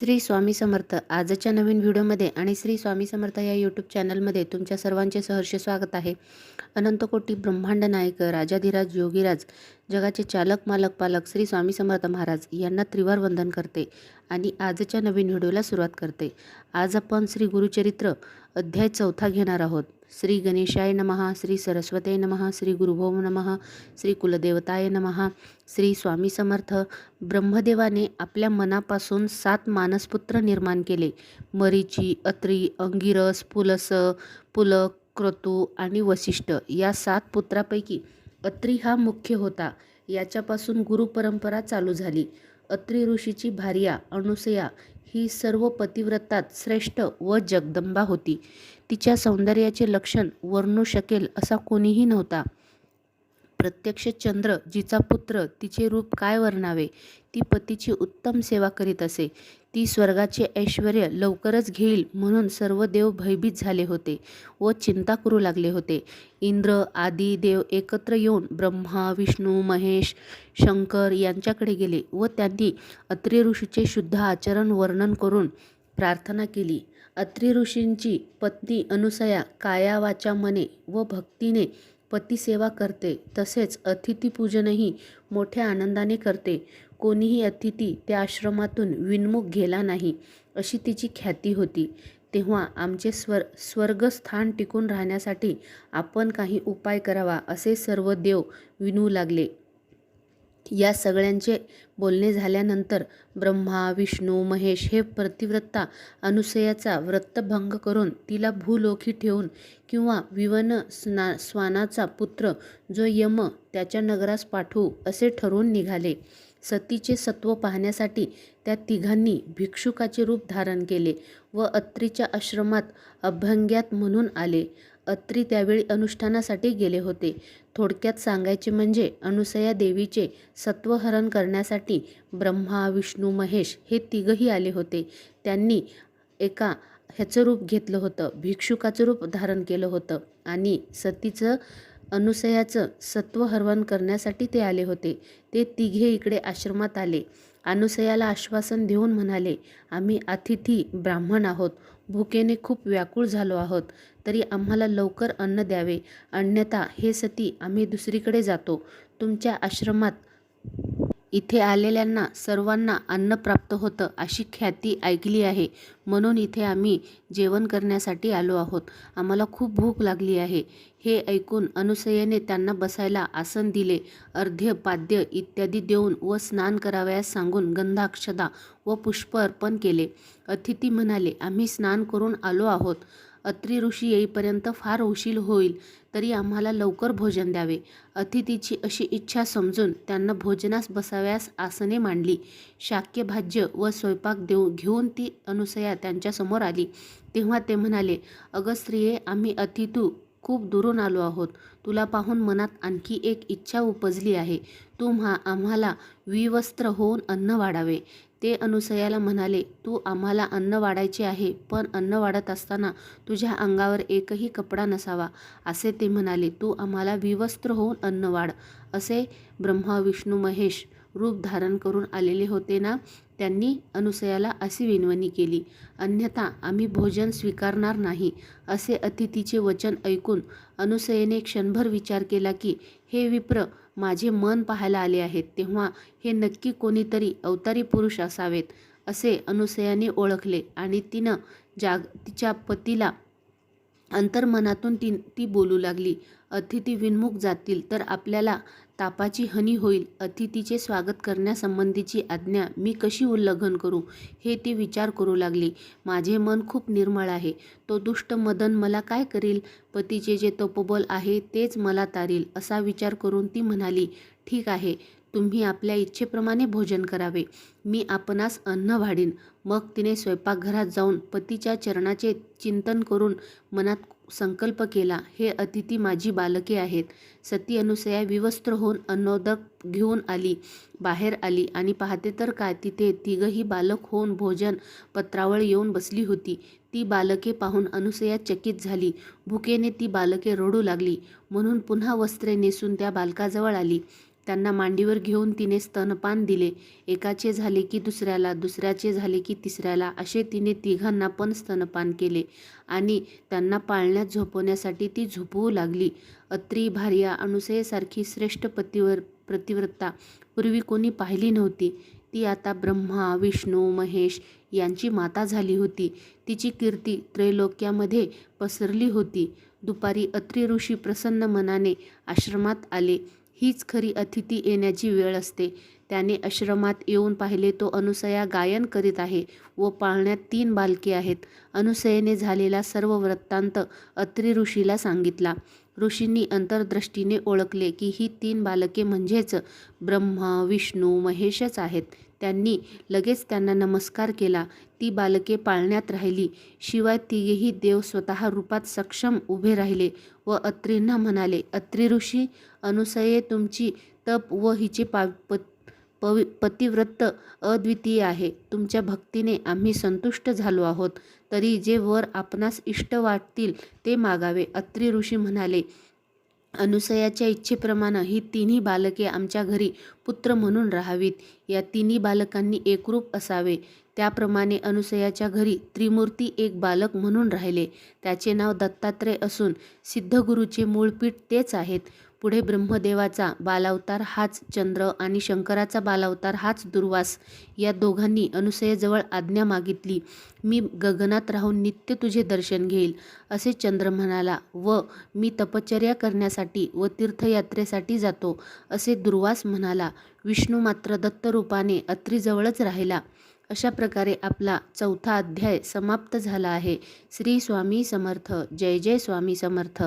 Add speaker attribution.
Speaker 1: श्री स्वामी समर्थ. आजच्या नवीन व्हिडिओमध्ये आणि श्री स्वामी समर्थ या यूट्यूब चॅनलमध्ये तुमच्या सर्वांचे सहर्ष स्वागत आहे. अनंतकोटी ब्रह्मांड नायक राजाधिराज योगीराज जगाचे चालक मालक पालक श्री स्वामी समर्थ महाराज यांना त्रिवार वंदन करते आणि आजच्या नवीन व्हिडिओला सुरुवात करते. आज आपण श्री गुरुचरित्र अध्याय चौथा घेणार आहोत. श्री गणेशाय नमः श्री सरस्वते नमः श्री गुरुभोम नमः श्री कुलदेवताय नमः श्री स्वामी समर्थ. ब्रह्मदेवाने आपल्या मनापासून सात मानसपुत्र निर्माण केले. मरीची अत्री अंगिरस पुलस पुलक क्रतू आणि वसिष्ठ या सात पुत्रापैकी अत्री हा मुख्य होता. याच्यापासून गुरुपरंपरा चालू झाली. अत्री ऋषीची भार्या अनुसया ही सर्व पतिव्रतात श्रेष्ठ व जगदंबा होती. तिच्या सौंदर्याचे लक्षण वर्णू शकेल असा कोणीही नव्हता. प्रत्यक्ष चंद्र जिचा पुत्र तिचे रूप काय वर्णावे? ती पतीची उत्तम सेवा करीत असे. ती स्वर्गाचे ऐश्वर लवकरच घेईल म्हणून सर्व देव भयभीत झाले होते व चिंता करू लागले होते. इंद्र आदी देव एकत्र येऊन ब्रह्मा विष्णू महेश शंकर यांच्याकडे गेले व त्यांनी अत्रि ऋषीचे शुद्ध आचरण वर्णन करून प्रार्थना केली. अत्रि ऋषींची पत्नी अनुसया कायावाच्या मने व भक्तीने पतिसेवा करते तसेच अतिथीपूजनही मोठ्या आनंदाने करते. कोणीही अतिथी त्या आश्रमातून विनमुख गेला नाही अशी तिची ख्याती होती. तेव्हा आमचे स्वर स्वर्गस्थान टिकून राहण्यासाठी आपण काही उपाय करावा असे सर्व देव विनू लागले. या सगळ्यांचे बोलणे झाल्यानंतर ब्रह्मा विष्णू महेश हे प्रतिव्रता अनुसयाचा व्रतभंग करून तिला भूलोकी ठेवून किंवा विवन स्ना स्वानाचा पुत्र जो यम त्याच्या नगरास पाठवू असे ठरवून निघाले. सतीचे सत्व पाहण्यासाठी त्या तिघांनी भिक्षुकाचे रूप धारण केले व अत्रीच्या आश्रमात अभंग्यात म्हणून आले. अत्री त्यावेळी अनुष्ठानासाठी गेले होते. थोडक्यात सांगायचे म्हणजे अनुसया देवीचे सत्वहरण करण्यासाठी ब्रह्मा विष्णू महेश हे तिघही आले होते. त्यांनी एका ह्याचं रूप घेतलं होतं भिक्षुकाचं रूप धारण केलं होतं आणि सतीचं अनुसयाचं सत्व हरवण करण्यासाठी ते आले होते. ते तिघे इकडे आश्रमात आले. अनुसयाला आश्वासन देऊन म्हणाले आम्ही अतिथी ब्राह्मण आहोत. भुकेने खूप व्याकुळ झालो आहोत तरी आम्हाला लवकर अन्न द्यावे. अन्यथा हे सती आम्ही दुसरीकडे जातो. तुमच्या आश्रमात इथे आलेल्यांना सर्वांना अन्न प्राप्त होतं अशी ख्याती ऐकली आहे. म्हणून इथे आम्ही जेवण करण्यासाठी आलो आहोत. आम्हाला खूप भूक लागली आहे. हे ऐकून अनुसयेने त्यांना बसायला आसन दिले. अर्ध्य पाद्य इत्यादी देऊन व स्नान करावयास सांगून गंधाक्षदा व पुष्प अर्पण केले. अतिथी म्हणाले आम्ही स्नान करून आलो आहोत. अत्री ऋषी येईपर्यंत फार उशीर होईल तरी आम्हाला लवकर भोजन द्यावे. अतिथीची अशी इच्छा समजून त्यांना भोजनास बसाव्यास आसने मांडली. शाक्य भाज्य व स्वयंपाक देऊ घेऊन ती अनुसया त्यांच्यासमोर आली. तेव्हा ते म्हणाले अगं स्त्रिये आम्ही अतिथू खूप दुरून आलो आहोत. तुला पाहून मनात आणखी एक इच्छा उपजली आहे. तुम्हा आम्हाला विवस्त्र होऊन अन्न वाढावे. ते अनुसयाला म्हणाले तू आम्हाला अन्न वाढायचे आहे पण अन्न वाढत असताना तुझ्या अंगावर एकही कपडा नसावा. असे ते म्हणाले तू आम्हाला विवस्त्र होऊन अन्न वाढ. असे ब्रह्मा विष्णू महेश रूप धारण करून आलेले होते ना त्यांनी अनुसयाला अशी विनवणी केली अन्यथा आम्ही भोजन स्वीकारणार नाही असे अतिथीचे वचन ऐकून अनुसयेने क्षणभर विचार केला की हे विप्र माझे मन पाहायला आले आहेत तेव्हा हे नक्की कोणीतरी अवतारी पुरुष असावेत असे अनुसयाने ओळखले आणि तिनं जाग तिच्या पतीला अंतर्मनातून ती ती बोलू लागली. अतिथी विनमुख जातील तर आपल्याला तापाची हानी होईल. अतिथीचे स्वागत करण्यासंबंधीची आज्ञा मी कशी उल्लंघन करू? हे ती विचार करू लागली. माझे मन खूप निर्मळ आहे. तो दुष्ट मदन मला काय करील? पतीचे जे तपोबल आहे तेच मला तारील असा विचार करून ती म्हणाली ठीक आहे. तुम्ही आपल्या इच्छेप्रमाणे भोजन करावे. मी आपणास अन्न वाढीन. मग तिने स्वयंपाकघरात जाऊन पतीच्या चरणाचे चिंतन करून मनात संकल्प केला हे अतिथी माझी बालके आहेत सती अनुसया विवस्त्र होऊन अन्नोदक घेऊन आली बाहेर आली आणि पाहते तर काय तिथे तिघही बालक होऊन भोजन पत्रावळ येऊन बसली होती. ती बालके पाहून अनुसया चकित झाली. भुकेने ती बालके रडू लागली. म्हणून पुन्हा वस्त्रे नेसून त्या बालकाजवळ आली. त्यांना मांडीवर घेऊन तिने स्तनपान दिले. एकाचे झाले की दुसऱ्याला दुसऱ्याचे झाले की तिसऱ्याला असे तिने तिघांना पण स्तनपान केले. आणि त्यांना पाळण्यात झोपवण्यासाठी ती झोपवू लागली. अत्री भार्या अनुसयेसारखी श्रेष्ठ पतिवर प्रतिव्रता पूर्वी कोणी पाहिली नव्हती. ती आता ब्रह्मा विष्णू महेश यांची माता झाली होती. तिची कीर्ती त्रैलोक्यामध्ये पसरली होती. दुपारी अत्री ऋषी प्रसन्न मनाने आश्रमात आले. हीच खरी अतिथी येण्याची वेळ असते. त्याने आश्रमात येऊन पाहिले तो अनुसया गायन करीत आहे व पाळण्यात तीन बालके आहेत. अनुसयेने झालेला सर्व वृत्तांत अत्री ऋषीला सांगितला. ऋषींनी अंतर्दृष्टीने ओळखले की ही तीन बालके म्हणजेच ब्रह्मा विष्णू महेशच आहेत. त्यांनी लगेच त्यांना नमस्कार केला. ती बालके पाळण्यात राहिली. शिवाय तिघेही देव स्वतः रूपात सक्षम उभे राहिले व अत्रींना म्हणाले अत्री ऋषी अनुसये तुमची तप व हिचे पा प पवि पतिव्रत अद्वितीय आहे. तुमच्या भक्तीने आम्ही संतुष्ट झालो आहोत. तरी जे वर आपणास इष्ट वाटतील ते मागावे. अत्री ऋषी म्हणाले अनुसयाच्या इच्छेप्रमाणे ही तिन्ही बालके आमच्या घरी पुत्र म्हणून राहावीत. या तिन्ही बालकांनी एकरूप असावे. त्याप्रमाणे अनुसयाच्या घरी त्रिमूर्ती एक बालक म्हणून राहिले. त्याचे नाव दत्तात्रय असून सिद्धगुरूचे मूळपीठ तेच आहेत. पुढे ब्रह्मदेवाचा बालावतार हाच चंद्र आणि शंकराचा बालावतार हाच दुर्वास या दोघांनी अनुसयेजवळ आज्ञा मागितली. मी गगनात राहून नित्य तुझे दर्शन घेईल असे चंद्र म्हणाला. व मी तपश्चर्या करण्यासाठी व तीर्थयात्रेसाठी जातो असे दुर्वास म्हणाला. विष्णू मात्र दत्तरूपाने अत्रीजवळच राहिला. अशा प्रकारे आपला चौथा अध्याय समाप्त झाला आहे. श्री स्वामी समर्थ. जय जय स्वामी समर्थ.